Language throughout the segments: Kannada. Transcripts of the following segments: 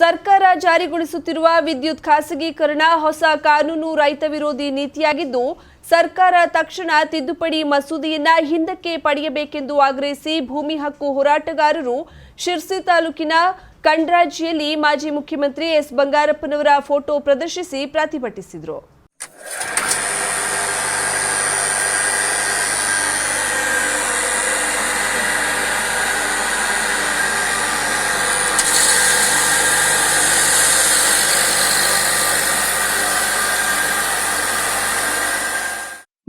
ಸರ್ಕಾರ ಜಾರಿಗೊಳಿಸುತ್ತಿರುವ ವಿದ್ಯುತ್ ಖಾಸಗೀಕರಣ ಹೊಸ ಕಾನೂನು ರೈತ ವಿರೋಧಿ ನೀತಿಯಾಗಿದ್ದು, ಸರ್ಕಾರ ತಕ್ಷಣ ತಿದ್ದುಪಡಿ ಮಸೂದೆಯನ್ನ ಹಿಂದಕ್ಕೆ ಪಡೆಯಬೇಕೆಂದು ಆಗ್ರಹಿಸಿ ಭೂಮಿ ಹಕ್ಕು ಹೋರಾಟಗಾರರು ಶಿರ್ಸಿ ತಾಲೂಕಿನ ಕಂಡ್ರಾಜಿಯಲ್ಲಿ ಮಾಜಿ ಮುಖ್ಯಮಂತ್ರಿ ಎಸ್ ಬಂಗಾರಪ್ಪನವರ ಫೋಟೋ ಪ್ರದರ್ಶಿಸಿ ಪ್ರತಿಭಟಿಸಿದರು.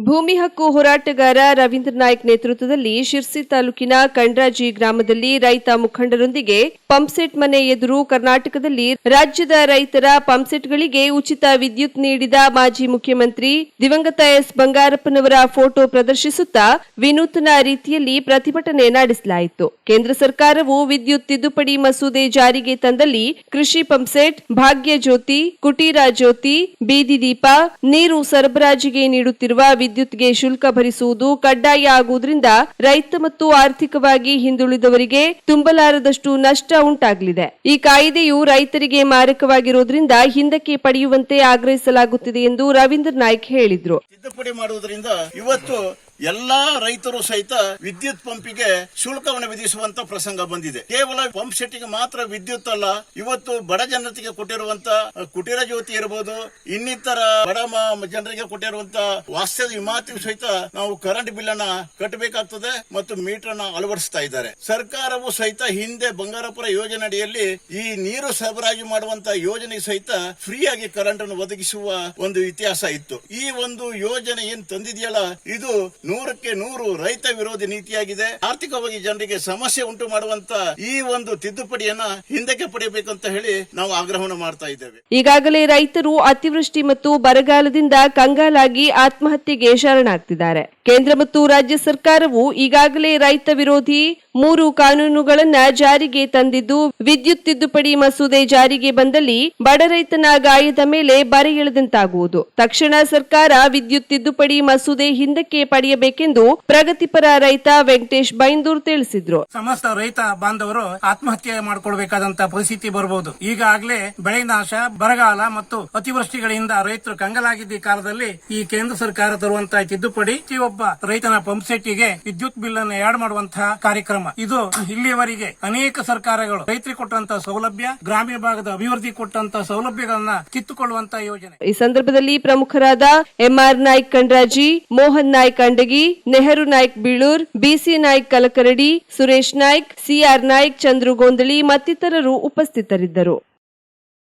ಭೂಮಿ ಹಕ್ಕು ಹೋರಾಟಗಾರ ರವೀಂದ್ರ ನಾಯ್ಕ್ ನೇತೃತ್ವದಲ್ಲಿ ಶಿರ್ಸಿ ತಾಲೂಕಿನ ಕಂಡ್ರಾಜಿ ಗ್ರಾಮದಲ್ಲಿ ರೈತ ಮುಖಂಡರೊಂದಿಗೆ ಪಂಪ್ಸೆಟ್ ಮನೆ ಎದುರು ಕರ್ನಾಟಕದಲ್ಲಿ ರಾಜ್ಯದ ರೈತರ ಪಂಪ್ಸೆಟ್ಗಳಿಗೆ ಉಚಿತ ವಿದ್ಯುತ್ ನೀಡಿದ ಮಾಜಿ ಮುಖ್ಯಮಂತ್ರಿ ದಿವಂಗತ ಎಸ್ ಬಂಗಾರಪ್ಪನವರ ಫೋಟೋ ಪ್ರದರ್ಶಿಸುತ್ತಾ ವಿನೂತನ ರೀತಿಯಲ್ಲಿ ಪ್ರತಿಭಟನೆ ನಡೆಸಲಾಯಿತು. ಕೇಂದ್ರ ಸರ್ಕಾರವು ವಿದ್ಯುತ್ ತಿದ್ದುಪಡಿ ಮಸೂದೆ ಜಾರಿಗೆ ತಂದಲ್ಲಿ ಕೃಷಿ ಪಂಪ್ಸೆಟ್, ಭಾಗ್ಯ ಜ್ಯೋತಿ, ಕುಟೀರ ಜ್ಯೋತಿ, ಬೀದಿ ದೀಪ, ನೀರು ಸರಬರಾಜಿಗೆ ನೀಡುತ್ತಿರುವ ವಿದ್ಯುತ್ಗೆ ಶುಲ್ಕ ಭರಿಸುವುದು ಕಡ್ಡಾಯ ಆಗುವುದರಿಂದ ರೈತ ಮತ್ತು ಆರ್ಥಿಕವಾಗಿ ಹಿಂದುಳಿದವರಿಗೆ ತುಂಬಲಾರದಷ್ಟು ನಷ್ಟ ಉಂಟಾಗಲಿದೆ. ಈ ಕಾಯ್ದೆಯು ರೈತರಿಗೆ ಮಾರಕವಾಗಿರುವುದರಿಂದ ಹಿಂದಕ್ಕೆ ಪಡೆಯುವಂತೆ ಆಗ್ರಹಿಸಲಾಗುತ್ತಿದೆ ಎಂದು ರವೀಂದ್ರ ನಾಯ್ಕ್ ಹೇಳಿದ್ರು. ತಿದ್ದುಪಡಿ ಮಾಡುವುದರಿಂದ ಇವತ್ತು ಎಲ್ಲಾ ರೈತರು ಸಹಿತ ವಿದ್ಯುತ್ ಪಂಪಿಗೆ ಶುಲ್ಕವನ್ನು ವಿಧಿಸುವಂತ ಪ್ರಸಂಗ ಬಂದಿದೆ. ಕೇವಲ ಪಂಪ್ ಸೆಟ್ಗೆ ಮಾತ್ರ ವಿದ್ಯುತ್ ಅಲ್ಲ, ಇವತ್ತು ಬಡ ಜನತೆಗೆ ಕೊಟ್ಟಿರುವಂತ, ಕುಟೀರ ಜ್ಯೋತಿ ಇರಬಹುದು ಇನ್ನಿತರ ಬಡ ಜನರಿಗೆ ಕೊಟ್ಟಿರುವಂತ ವಾಸ್ತವ ವಿಮಾತಿ ಸಹಿತ ನಾವು ಕರೆಂಟ್ ಬಿಲ್ ಅನ್ನ ಕಟ್ಟಬೇಕಾಗ್ತದೆ ಮತ್ತು ಮೀಟರ್ ಅನ್ನ ಅಳವಡಿಸ್ತಾ ಇದ್ದಾರೆ. ಸರ್ಕಾರವು ಸಹಿತ ಹಿಂದೆ ಬಂಗಾರಪುರ ಯೋಜನೆ ಅಡಿಯಲ್ಲಿ ಈ ನೀರು ಸರಬರಾಜು ಮಾಡುವಂತ ಯೋಜನೆ ಸಹಿತ ಫ್ರೀ ಆಗಿ ಕರೆಂಟ್ ಅನ್ನು ಒದಗಿಸುವ ಒಂದು ಇತಿಹಾಸ ಇತ್ತು. ಈ ಒಂದು ಯೋಜನೆ ಏನ್ ತಂದಿದೆಯಲ್ಲ, ಇದು ನೂರಕ್ಕೆ ನೂರು ರೈತ ವಿರೋಧಿ ನೀತಿಯಾಗಿದೆ. ಆರ್ಥಿಕವಾಗಿ ಜನರಿಗೆ ಸಮಸ್ಯೆ ಉಂಟು ಮಾಡುವಂತ ಈ ಒಂದು ತಿದ್ದುಪಡಿಯನ್ನ ಹಿಂದಕ್ಕೆ ಪಡೆಯಬೇಕು ಅಂತ ಹೇಳಿ ನಾವು ಆಗ್ರಹವನ್ನು ಮಾಡ್ತಾ ಇದ್ದೇವೆ. ಈಗಾಗಲೇ ರೈತರು ಅತಿವೃಷ್ಟಿ ಮತ್ತು ಬರಗಾಲದಿಂದ ಕಂಗಾಲಾಗಿ ಆತ್ಮಹತ್ಯೆಗೆ ಶರಣಾಗ್ತಿದ್ದಾರೆ. ಕೇಂದ್ರ ಮತ್ತು ರಾಜ್ಯ ಸರ್ಕಾರವು ಈಗಾಗಲೇ ರೈತ ವಿರೋಧಿ ಮೂರು ಕಾನೂನುಗಳನ್ನ ಜಾರಿಗೆ ತಂದಿದ್ದು ವಿದ್ಯುತ್ ತಿದ್ದುಪಡಿ ಮಸೂದೆ ಜಾರಿಗೆ ಬಂದಲ್ಲಿ ಬಡ ರೈತನ ಗಾಯದ ಮೇಲೆ ಬರೆ ಎಳೆದಂತಾಗುವುದು. ತಕ್ಷಣ ಸರ್ಕಾರ ವಿದ್ಯುತ್ ತಿದ್ದುಪಡಿ ಮಸೂದೆ ಹಿಂದಕ್ಕೆ ಪಡೆಯಬೇಕೆಂದು ಪ್ರಗತಿಪರ ರೈತ ವೆಂಕಟೇಶ್ ಬೈಂದೂರ್ ತಿಳಿಸಿದ್ರು. ಸಮಸ್ತ ರೈತ ಬಾಂಧವರು ಆತ್ಮಹತ್ಯೆ ಮಾಡಿಕೊಳ್ಬೇಕಾದಂತ ಪರಿಸ್ಥಿತಿ ಬರಬಹುದು ಈಗಾಗಲೇ ಬೆಳೆ ನಾಶ, ಬರಗಾಲ ಮತ್ತು ಅತಿವೃಷ್ಟಿಗಳಿಂದ ರೈತರು ಕಂಗಲಾಗಿದ್ದ ಕಾಲದಲ್ಲಿ ಈ ಕೇಂದ್ರ ಸರ್ಕಾರ ತರುವಂತಹ ತಿದ್ದುಪಡಿ ಪ್ರತಿಯೊಬ್ಬ ರೈತನ ಪಂಪ್ ಸೆಟ್ಗೆ ವಿದ್ಯುತ್ ಬಿಲ್ ಅನ್ನು ಆಡ್ ಮಾಡುವಂತಹ ಇದು ಇಲ್ಲಿಯವರೆಗೆ ಅನೇಕ ಸರ್ಕಾರಗಳು ರೈತರಿಗೆ ಕೊಟ್ಟಂತಹ ಸೌಲಭ್ಯ, ಗ್ರಾಮೀಣ ಭಾಗದ ಅಭಿವೃದ್ಧಿ ಕೊಟ್ಟಂತಹ ಸೌಲಭ್ಯಗಳನ್ನ ಕಿತ್ತುಕೊಳ್ಳುವಂತಹ ಯೋಜನೆ. ಈ ಸಂದರ್ಭದಲ್ಲಿ ಪ್ರಮುಖರಾದ M R Naik Kandraji Mohan Naik Andagi Nehru Naik Bilur B C Naik Kalakaradi, Suresh Naik C R Naik Chandru Gondali ಮತ್ತಿತರರು ಉಪಸ್ಥಿತರಿದ್ದರು.